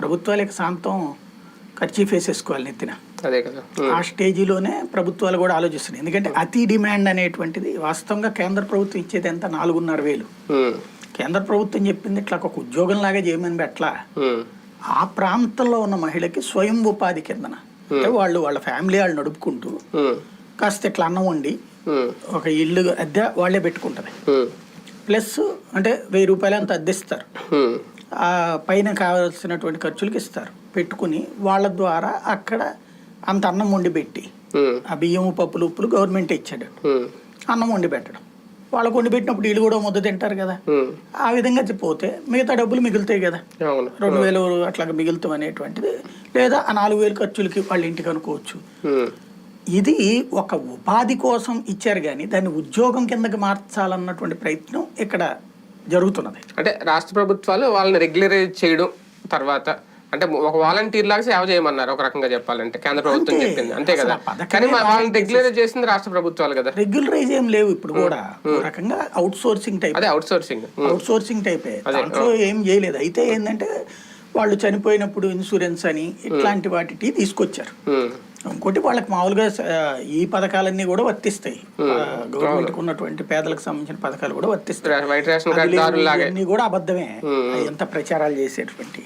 ప్రభుత్వాలకు శాంతం ఖర్చు వేసేసుకోవాలి నెత్తిన. అదే కదా. ఆ స్టేజీలోనే ప్రభుత్వాలు కూడా ఆలోచిస్తున్నాయి. ఎందుకంటే అతి డిమాండ్ అనేటువంటిది వాస్తవంగా కేంద్ర ప్రభుత్వం ఇచ్చేది ఎంత? నాలుగున్నర వేలు. కేంద్ర ప్రభుత్వం చెప్పింది ఇట్లా ఒక ఉద్యోగం లాగా చేయమని పెట్టలా. ఆ ప్రాంతంలో ఉన్న మహిళకి స్వయం ఉపాధి కిందన. అంటే వాళ్ళు వాళ్ళ ఫ్యామిలీ వాళ్ళు నడుపుకుంటూ కాస్త ఇట్లా అన్నం వండి ఒక ఇల్లు అద్దె వాళ్ళే పెట్టుకుంటుంది. ఉమ్, ప్లస్ అంటే వెయ్యి రూపాయలు అంత అద్దెస్తారు పైన కావాల్సినటువంటి ఖర్చులకి ఇస్తారు. పెట్టుకుని వాళ్ళ ద్వారా అక్కడ అంత అన్నం వండి పెట్టి ఆ బియ్యము పప్పులు ఉప్పులు గవర్నమెంట్ ఇచ్చాడు. అన్నం వండి పెట్టడం. వాళ్ళకు వండి పెట్టినప్పుడు వీళ్ళు కూడా ముద్ద తింటారు కదా. ఆ విధంగా పోతే మిగతా డబ్బులు మిగులుతాయి కదా. రెండు వేలు అట్లా మిగులుతాం అనేటువంటిది. లేదా ఆ నాలుగు వేలు ఖర్చులకి వాళ్ళ ఇంటికి అనుకోవచ్చు. ఇది ఒక ఉపాధి కోసం ఇచ్చారు కానీ దాన్ని ఉద్యోగం కిందకి మార్చాలన్నటువంటి ప్రయత్నం ఇక్కడ జరుగుతున్నది. అంటే రాష్ట్ర ప్రభుత్వాలు వాళ్ళని రెగ్యులరైజ్ చేయడం తర్వాత అంటే ఒక వాలంటీర్ లాగా సేవ చేయమన్నారు ఒక రకంగా చెప్పాలంటే కేంద్ర ప్రభుత్వం. చెప్పింది. అంతే కదా. కానీ వాళ్ళని రెగ్యులరైజ్ చేసింది రాష్ట్ర ప్రభుత్వాలు కదా. రెగ్యులరైజ్ ఏం లేవు ఇప్పుడు కూడా. రకంగా అవుట్ సోర్సింగ్ టైప్ అదే అవుట్ సోర్సింగ్ అవుట్ సోర్సింగ్ టైపే దాంట్లో ఏం చేయలేదు. అయితే ఏంటంటే వాళ్ళు చనిపోయినప్పుడు ఇన్సూరెన్స్ అని ఇట్లాంటి వాటికి తీసుకొచ్చారు. ఇంకోటి వాళ్ళకి మామూలుగా ఈ పథకాలన్నీ కూడా వర్తిస్తాయి. గవర్నమెంట్ ఉన్నటువంటి పేదలకు సంబంధించిన పథకాలు కూడా వర్తిస్తాయి. ఇవన్నీ కూడా అబద్ధమే. అవి ఎంత ప్రచారాలు చేసేటువంటి